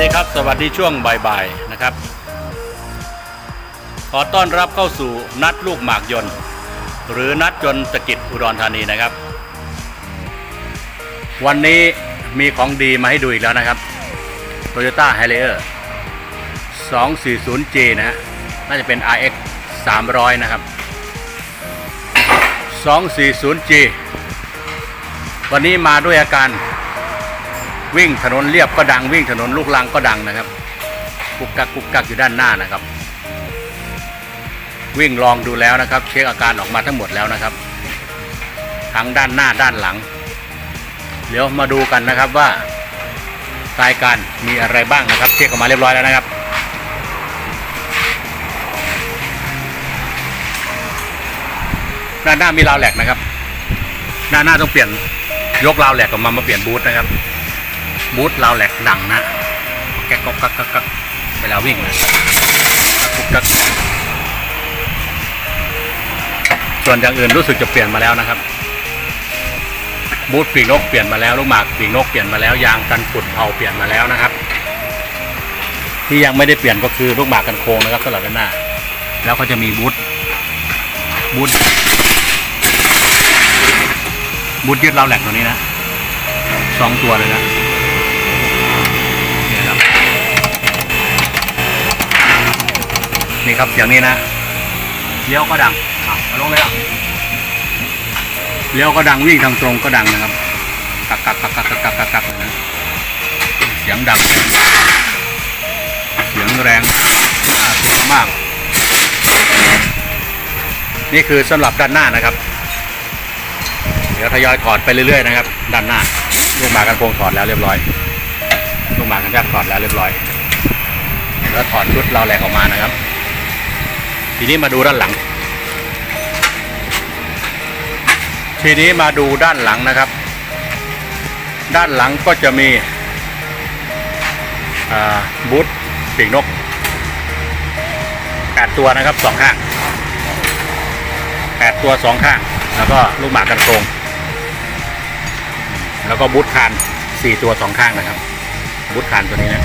ดีครับ สวัสดีช่วงบ่ายๆนะครับ ขอต้อนรับเข้าสู่นัดลูกหมากยนต์ หรือนัดยนต์ตะกิจอุดรธานีนะครับ วันนี้มีของดีมาให้ดูอีกแล้วนะครับ Toyota h i l a r 240G นะฮะน่าจะเป็น RX 300 นะครับ 240G วันนี้มาด้วยอาการ วิ่งถนนเรียบก็ดังวิ่งถนนลูกลังก็ดังนะครับ กุกกักกุกกักอยู่ด้านหน้านะครับ วิ่งลองดูแล้วนะครับ เช็คอาการออกมาทั้งหมดแล้วนะครับ ทั้งด้านหน้าด้านหลัง เดี๋ยวมาดูกันนะครับว่ารายการมีอะไรบ้างนะครับ เช็คออกมาเรียบร้อยแล้วนะครับด้านหน้ามีราวแหลกนะครับ ด้านหน้าต้องเปลี่ยนยกราวแหลกออกมามาเปลี่ยนบูทนะครับ บูทราวแหลกดังนะแกกก๊อกกักกักกักเวลาวิ่งนะกักกักส่วนอย่างอื่นรู้สึกจะเปลี่ยนมาแล้วนะครับบูทปีกนกเปลี่ยนมาแล้วลูกหมากปีกนกเปลี่ยนมาแล้วยางกันฝุ่นเผาเปลี่ยนมาแล้วนะครับ ที่ยังไม่ได้เปลี่ยนก็คือลูกหมากกันโค้งนะครับสำหรับด้านหน้า แล้วก็จะมีบูทบูทบูทยึดราวแหลกตัวนี้นะสองตัวเลยนะ นี่ครับเสียงนี้นะเลี้ยวก็ดังอะลงเลยอะเลี้ยวก็ดังวิ่งทางตรงก็ดังนะครับกักกักกักกักกักกักกักนะเสียงดัง เสียงแรงอาเสียงมาก นี่คือสำหรับด้านหน้านะครับ เดี๋ยวทยอยถอดไปเรื่อยๆนะครับ ด้านหน้าลูกหมากันโคงถอดแล้วเรียบร้อยลูกหมากันยับถอดแล้วเรียบร้อย แล้วถอดชุดเราแหลกออกมานะครับ ทีนี้มาดูด้านหลัง ทีนี้มาดูด้านหลังนะครับ ด้านหลังก็จะมีบูทปีกนกแปดตัวนะครับสองข้างแปดตัวสองข้าง แล้วก็ลูกหมากกันโครงแล้วก็บูทคานสี่ตัวสองข้างนะครับบูทคานตัวนี้นะ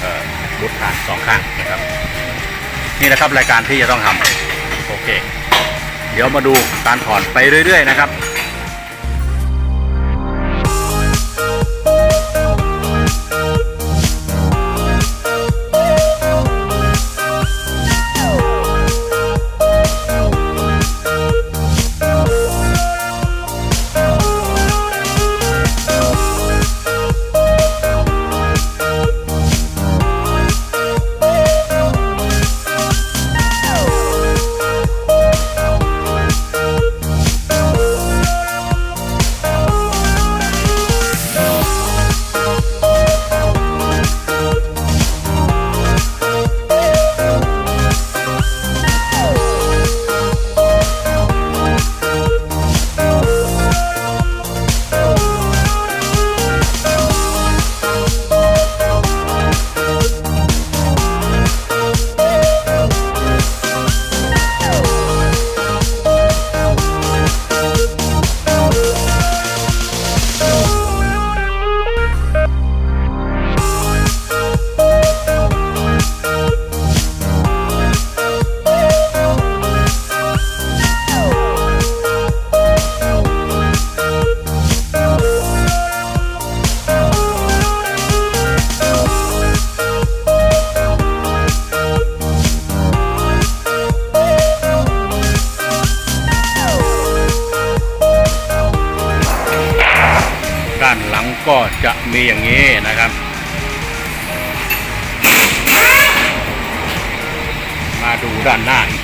เออบูทคานสองข้างนะครับ นี่นะครับรายการที่จะต้องทำโอเค เดี๋ยวมาดูการถอนไปเรื่อย ๆ นะครับ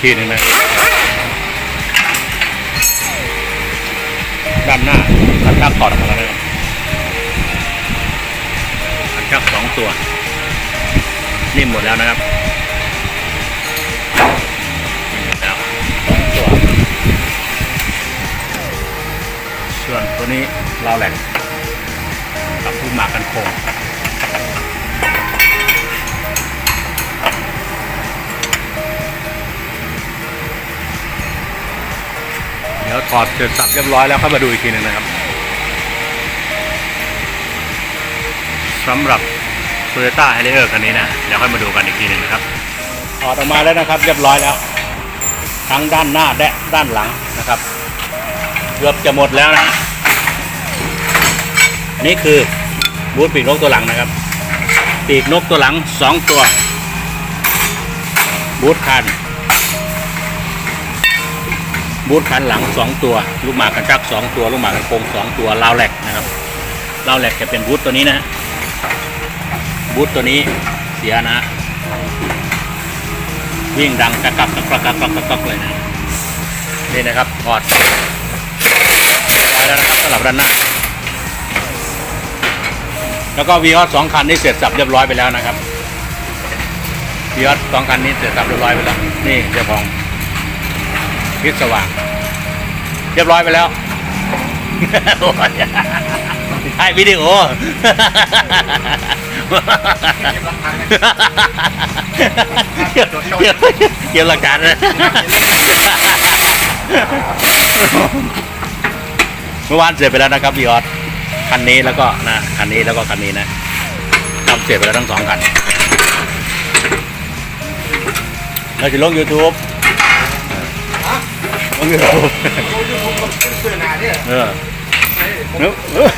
ทีหนึ่งนะด้านหน้าคันชักถอดออกมาแล้วนะครับคันชักสองตัวนิ่มหมดแล้วนะครับนิ่มหมดแล้วสองตัวส่วนตัวนี้เราแหลกกับผู้หมากกันโคง ดี๋ยวถอดเสร็จสับเรียบร้อยแล้วค่อยมาดูอีกทีหนึงนะครับสำหรับ t o y ยต้าไฮเ i อร์คันนี้นะเดี๋ยวค่อยมาดูกันอีกทีหนึ่งนะครับถอดออกมาแล้วนะครับ เรียบร้อยแล้ว ทั้งด้านหน้าและด้านหลังนะครับ เกือบจะหมดแล้วนะนี่คือบูธปีกนกตัวหลังนะครับ ปีกนกตัวหลังสองตัว บูธคัน บูธคันหลังสองตัว ลูกหมากกันจักสองตัวลูกหมากกันโคงสองตัวลาวแหลกนะครับลาวแหลกจะเป็นบูธตัวนี้นะบูธตัวนี้เสียนะ วิ่งดังกระกับกระกับกระกับกระกับเลยนะนี่นะครับถอดไปแล้วนะครับสำหรับด้านหน้าแล้วก็วีออสสองคันนี่เสร็จสับเรียบร้อยไปแล้วนะครับวีออสสองคันนี้เสร็จสับเรียบร้อยไปแล้วนี่เจ้าของ พิษสว่าง เรียบร้อยไปแล้วโอ้ยถ่ายวิดีโอเกี่ยวเกี่ยวเกี่ยวหลักการนะเมื่อวานเสร็จไปแล้วนะครับวีออสคันนี้แล้วก็นะคันนี้แล้วก็คันนี้นะทำเสร็จไปแล้วทั้งสองคันเราจะลง YouTube ลง YouTube เออเออ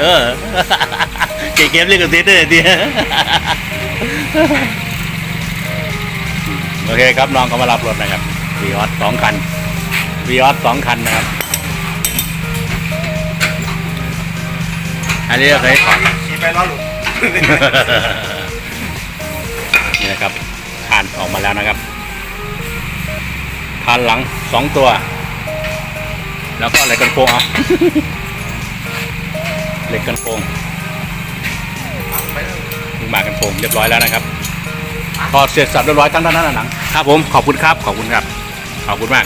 เออเกมเล่นกับเซตเลยทีโอเคครับน้องเขามารับรถนะครับวีออสสองคันวีออสสองคันนะครับ อันนี้ก็เคยถอขี่ไปล้อหลุดนี่นะครับทานออกมาแล้วนะครับ ทานหลังสองตัว แล้วก็เหล็กกันโปงเอาเหล็กกันโปงลูกหมากกันโปงเรียบร้อยแล้วนะครับพอเสร็จสับเรียบร้อยทั้งด้านหน้าหลังครับผมขอบคุณครับขอบคุณครับขอบคุณมาก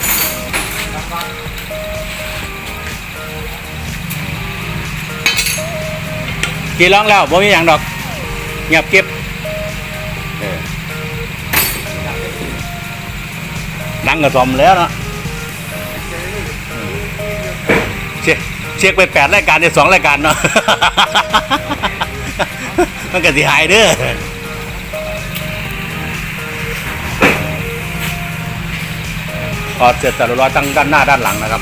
กี่ร้องแล้วบ่มีอย่างดอกเงียบเก็บเออ นั่งกระสอมแล้วเนาะเช็คเช็คไปแปดรายการในสองรายการเนาะมันก็สิหายเด้อพอเสร็จแต่ละร้อยตั้งด้านหน้าด้านหลังนะครับ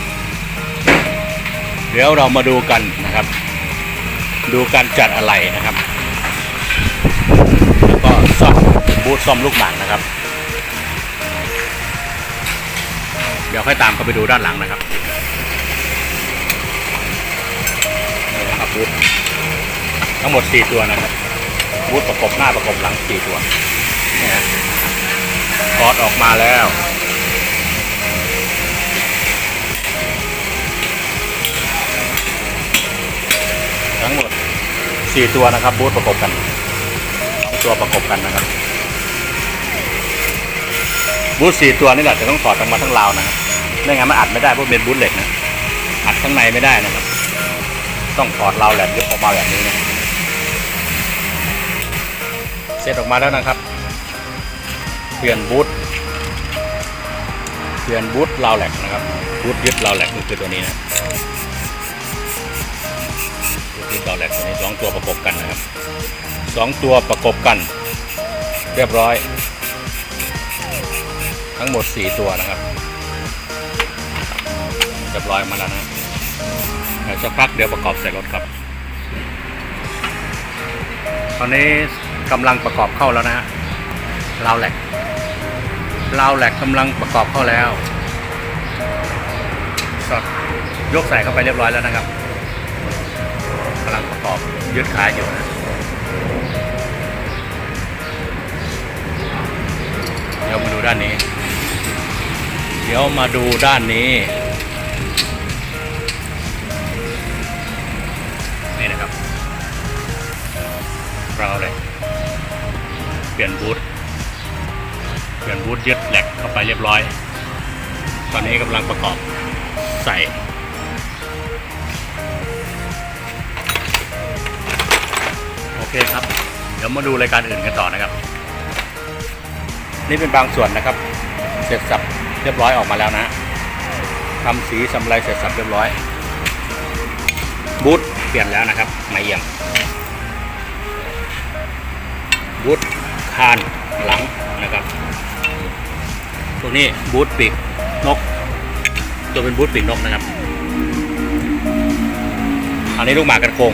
เดี๋ยวเรามาดูกันนะครับ ดูการจัดอะไรนะครับ แล้วก็ซ่อมบูธซ่อมลูกหมากนะครับ เดี๋ยวค่อยตามเขาไปดูด้านหลังนะครับนี่ครับบูธทั้งหมด 4 ตัวนะครับบูธประกบหน้าประกบหลัง 4 ตัวนี่ฮะถอดออกมาแล้วทั้งหมด 4 ตัวนะครับบูธประกบกันสองตัวประกบกันนะครับบูธ4ตัวนี่แหละจะต้องถอดออกมาทั้งราวนะครับ ไม่งั้นมันอัดไม่ได้เพราะเป็นบูธเหล็กนะอัดข้างในไม่ได้นะครับ ต้องถอดราวแหลมยกออกมาแบบนี้นะเสร็จออกมาแล้วนะครับเปลี่ยนบูธเปลี่ยนบูธราวแหลกนะครับบูธยึดราวแหลกก็คือตัวนี้นะที่ต่อแหลกตัวนี้สองตัวประกบกันนะครับสองตัวประกบกัน เรียบร้อย ทั้งหมดสี่ตัวนะครับ เรียบร้อยมาแล้วนะเดี๋ยวสักพักเดี๋ยวประกอบใส่รถครับ ตอนนี้กำลังประกอบเข้าแล้วนะฮะราวแหลกราวแหลกกำลังประกอบเข้าแล้วสดยกใส่เข้าไปเรียบร้อยแล้วนะครับกำลังประกอบยึดขายอยู่นะเดี๋ยวมาดูด้านนี้ เดี๋ยวมาดูด้านนี้ เราเลย เปลี่ยนบูทเปลี่ยนบูทยึดแหลกเข้าไปเรียบร้อย ตอนนี้กำลังประกอบใส่โอเคครับ เดี๋ยวมาดูรายการอื่นกันต่อนะครับ นี่เป็นบางส่วนนะครับ เสร็จสับเรียบร้อยออกมาแล้วนะทำสีสำไรเสร็จสับเรียบร้อยบูทเปลี่ยนแล้วนะครับไม่เอี่ยมบูท คานหลังนะครับพวนี้บูทปีกนก ตัวเป็นบูทปีกนกนะครับ อันนี้ลูกหมากกันโคง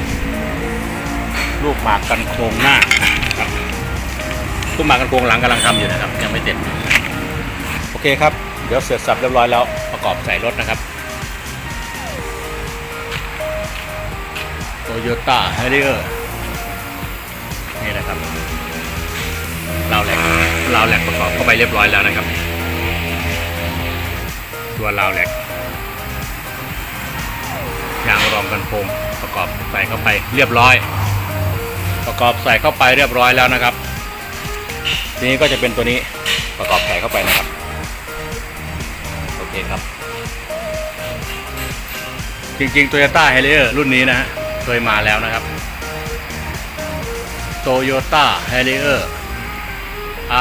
ลูกหมากกันโคงหน้าครับลูกหมากกันโคงหลังกำลังทำอยู่นะครับ ยังไม่เสร็จโอเคครับ เดี๋ยวเสร็จสับเรียบร้อยแล้วประกอบใส่รถนะครับโตโยต้าไฮเ i อร์นี่นะครับ ราวแหลกราวแหลกประกอบเข้าไปเรียบร้อยแล้วนะครับ ตัวราวแหลกยางรองกันโคงประกอบใส่เข้าไปเรียบร้อย ประกอบใส่เข้าไปเรียบร้อยแล้วนะครับ ทีนี้ก็จะเป็นตัวนี้ประกอบใส่เข้าไปนะครับ โอเคครับ จริงๆ Toyota h i l i e r รุ่นนี้นะฮะเคยมาแล้วนะครับ Toyota h i l i e r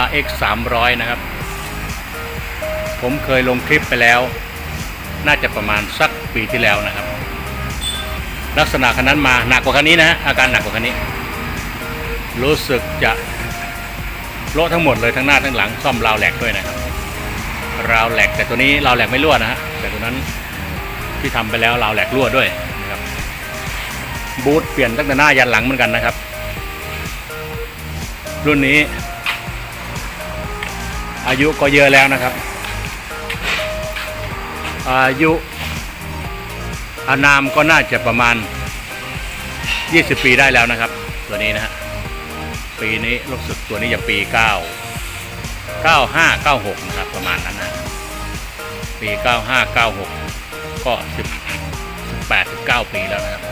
RX 300 นะครับ ผมเคยลงคลิปไปแล้ว น่าจะประมาณสักปีที่แล้วนะครับ ลักษณะคันนั้นมาหนักกว่าคันนี้นะอาการหนักกว่าคันนี้ รู้สึกจะโละทั้งหมดเลยทั้งหน้าทั้งหลังซ่อมราวแหลกด้วยนะครับราวแหลกแต่ตัวนี้ราวแหลกไม่รั่วนะฮะแต่ตัวนั้นที่ทำไปแล้วราวแหลกรั่วด้วยนะครับบูทเปลี่ยนตั้งแต่หน้ายันหลังเหมือนกันนะครับ รุ่นนี้ อายุก็เยอะแล้วนะครับ อายุอานามก็น่าจะประมาณ 20 ปีได้แล้วนะครับ ตัวนี้นะฮะปีนี้รู้สึกตัวนี้จะปี 9 95 96 นะครับ ประมาณนั้นนะปี 95 96 ก็ 10 18 19 ปีแล้วนะครับ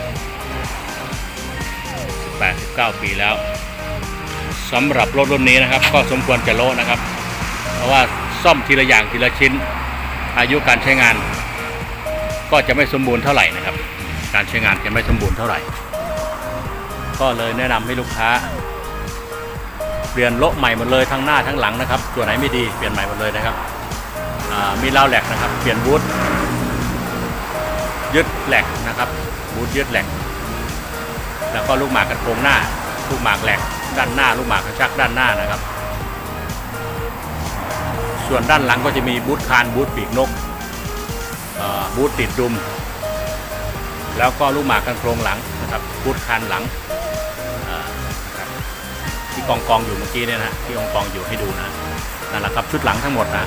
18 19 ปีแล้วสำหรับรถรุ่นนี้นะครับ ก็สมควรจะโลนะครับ ราะว่าซ่อมทีละอย่างทีละชิ้น อายุการใช้งาน ก็จะไม่สมบูรณ์เท่าไหร่นะครับ การใช้งานจะไม่สมบูรณ์เท่าไหร่ ก็เลยแนะนำให้ลูกค้า เปลี่ยนโละใหม่หมดเลยทั้งหน้าทั้งหลังนะครับตัวไหนไม่ดีเปลี่ยนใหม่หมดเลยนะครับอ่ามีราวแหลกนะครับ เปลี่ยนบูทยึดแหลกนะครับบูทยึดแหลกแล้วก็ลูกหมากกระโปรงหน้า ลูกหมากแหลกด้านหน้า ลูกหมากกระชักด้านหน้านะครับ ส่วนด้านหลังก็จะมีบูทคานบูทปีกนกบูทติดดุม แล้วก็ลูกหมากกันโครงหลังนะครับบูทคานหลังที่กองกองอยู่เมื่อกี้เนี่ยนะที่กองกองอยู่ให้ดูนะนั่นแหละครับชุดหลังทั้งหมดนะ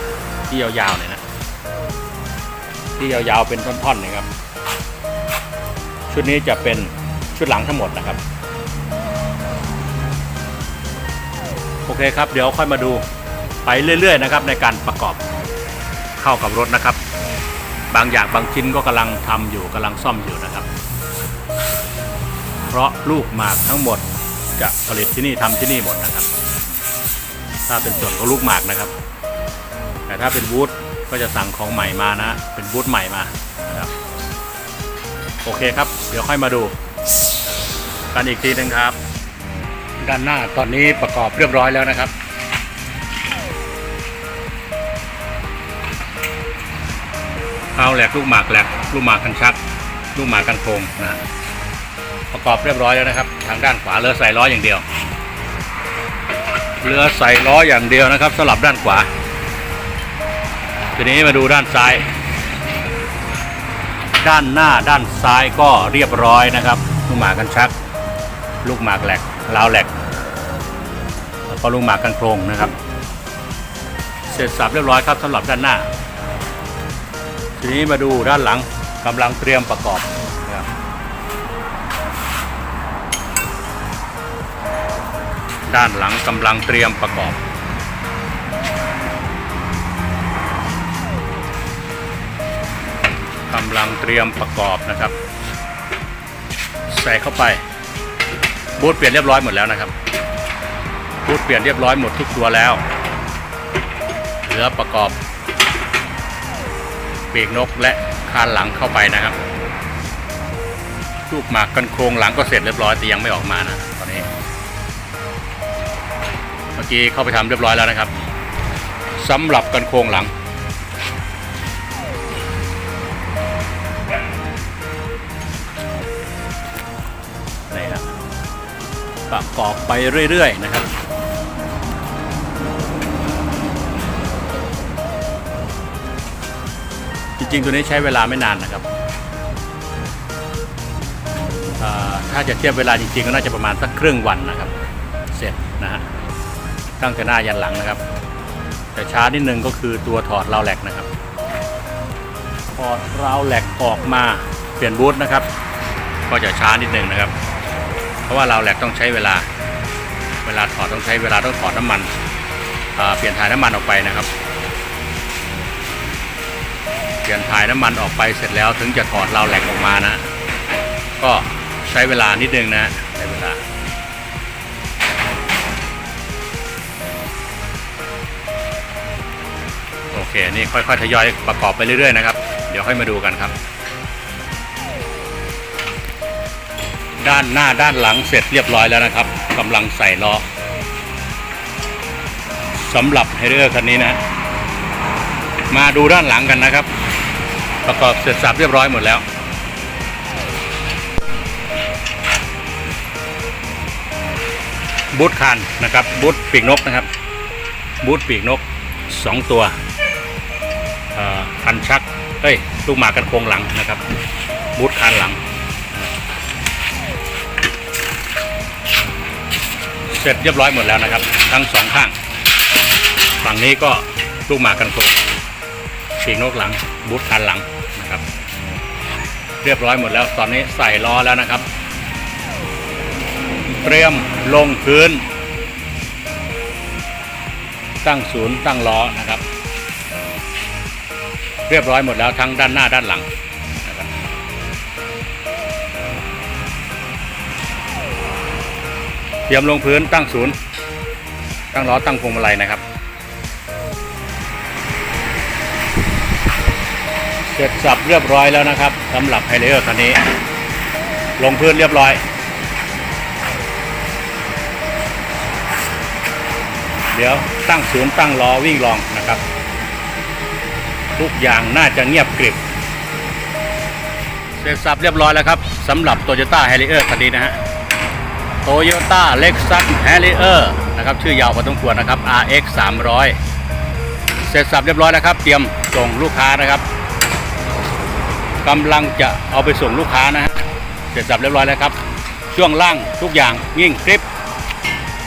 ที่ยาวๆเนี่ยนะที่ยาวๆเป็นท่อนๆนะครับชุดนี้จะเป็นชุดหลังทั้งหมดนะครับ โอเคครับ เดี๋ยวค่อยมาดู ไปเรื่อย ๆ นะครับ ในการประกอบเข้ากับรถนะครับ บางอย่างบางชิ้นก็กำลังทำอยู่กำลังซ่อมอยู่นะครับ เพราะลูกหมากทั้งหมดจะผลิตที่นี่ทำที่นี่หมดนะครับ ถ้าเป็นส่วนของลูกหมากนะครับ แต่ถ้าเป็นบูธก็จะสั่งของใหม่มานะ เป็นบูธใหม่มานะครับโอเคครับ เดี๋ยวค่อยมาดู กันอีกทีหนึงครับ ด้านหน้าตอนนี้ประกอบเรียบร้อยแล้วนะครับ เอาแหลกลูกหมากแหลกลูกหมากกันชัก ลูกหมากกันโคงนะฮะประกอบเรียบร้อยแล้วนะครับ ทางด้านขวาเรือใส่ล้ออย่างเดียว เรือใส่ล้ออย่างเดียวนะครับสลับด้านขวา ทีนี้มาดูด้านซ้าย ด้านหน้าด้านซ้ายก็เรียบร้อยนะครับ ลูกหมากกันชัก ลูกหมากแหลกลาวแหลกแล้วก็ลูกหมากกันโครงนะครับ เสร็จสับเรียบร้อยครับสำหรับด้านหน้า ทีนี้มาดูด้านหลังกำลังเตรียมประกอบนะครับด้านหลังกำลังเตรียมประกอบ กำลังเตรียมประกอบนะครับ ใส่เข้าไป บูทเปลี่ยนเรียบร้อยหมดแล้วนะครับ บูทเปลี่ยนเรียบร้อยหมดทุกตัวแล้ว เหลือประกอบ ปีกนกและคานหลังเข้าไปนะครับรูปหมากกันโครงหลังก็เสร็จเรียบร้อยแต่ยังไม่ออกมานะตอนนี้ เมื่อกี้เข้าไปทำเรียบร้อยแล้วนะครับ สำหรับกันโครงหลัง นี่นะประกอบไปเรื่อยๆนะครับ ริง ๆ ตัวนี้ใช้เวลาไม่นานนะครับถ้าจะเทียบเวลาจริงๆก็น่าจะประมาณสักครึ่งวันนะครับ เสร็จนะฮะตั้งแต่หน้ายันหลังนะครับ แต่ช้านิดนึงก็คือตัวถอดราวแหลกนะครับถอดราวแหลกออกมาเปลี่ยนบูทนะครับ ก็จะช้านิดนึงนะครับ เพราะว่าราวแหลกต้องใช้เวลา เวลาถอดต้องใช้เวลาต้องถอดน้ำมันเปลี่ยนถ่ายน้ำมันออกไปนะครับ เปลี่ยนถ่ายน้ำมันออกไปเสร็จแล้วถึงจะถอดราวแหลกออกมานะ ก็ใช้เวลานิดนึงนะใช้เวลาโอเคนี่ค่อยๆทยอยประกอบไปเรื่อยๆนะครับ เดี๋ยวค่อยมาดูกันครับ ด้านหน้าด้านหลังเสร็จเรียบร้อยแล้วนะครับกำลังใส่ล้อสำหรับไฮเดอร์คันนี้นะ มาดูด้านหลังกันนะครับ ประกอบเสร็จสับเรียบร้อยหมดแล้ว บูทคานนะครับ บูทปีกนกนะครับ บูทปีกนกสองตัวคันชัก เอ้ย ลูกหมากันโครงหลังนะครับ บูทคานหลัง เสร็จเรียบร้อยหมดแล้วนะครับ ทั้งสองข้าง ฝั่งนี้ก็ลูกหมากันโครงปีกนกหลัง บูทคานหลัง เรียบร้อยหมดแล้ว ตอนนี้ใส่ล้อแล้วนะครับ เตรียมลงพื้น ตั้งศูนย์ตั้งล้อนะครับ เรียบร้อยหมดแล้วทั้งด้านหน้าด้านหลังนะครับเตรียมลงพื้นตั้งศูนย์ ตั้งล้อตั้งพวงมาลัยนะครับ เสร็จสับเรียบร้อยแล้วนะครับสำหรับไฮเลอร์คันนี้ ลงพื้นเรียบร้อย เดี๋ยวตั้งศูนย์ตั้งล้อวิ่งลองนะครับ ทุกอย่างน่าจะเงียบกริบเสร็จสับเรียบร้อยแล้วครับสำหรับ Toyota h a r r i e r คันนี้นะฮะ Toyota Lexus Harrier นะครับชื่อยาวพอสมควรนะครับ RX 300เสร็จสับเรียบร้อยแล้วครับ เตรียมส่งลูกค้านะครับ กำลังจะเอาไปส่งลูกค้านะฮะเสร็จสับเรียบร้อยแล้วครับ ช่วงล่างทุกอย่างยิ่งกริบ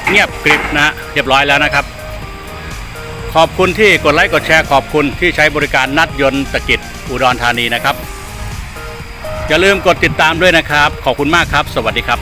เงียบกริบนะเรียบร้อยแล้วนะครับ ขอบคุณที่กดไลค์กดแชร์ขอบคุณที่ใช้บริการนัดยนต์ตะกิดอุดรธานีนะครับ อย่าลืมกดติดตามด้วยนะครับ ขอบคุณมากครับ สวัสดีครับ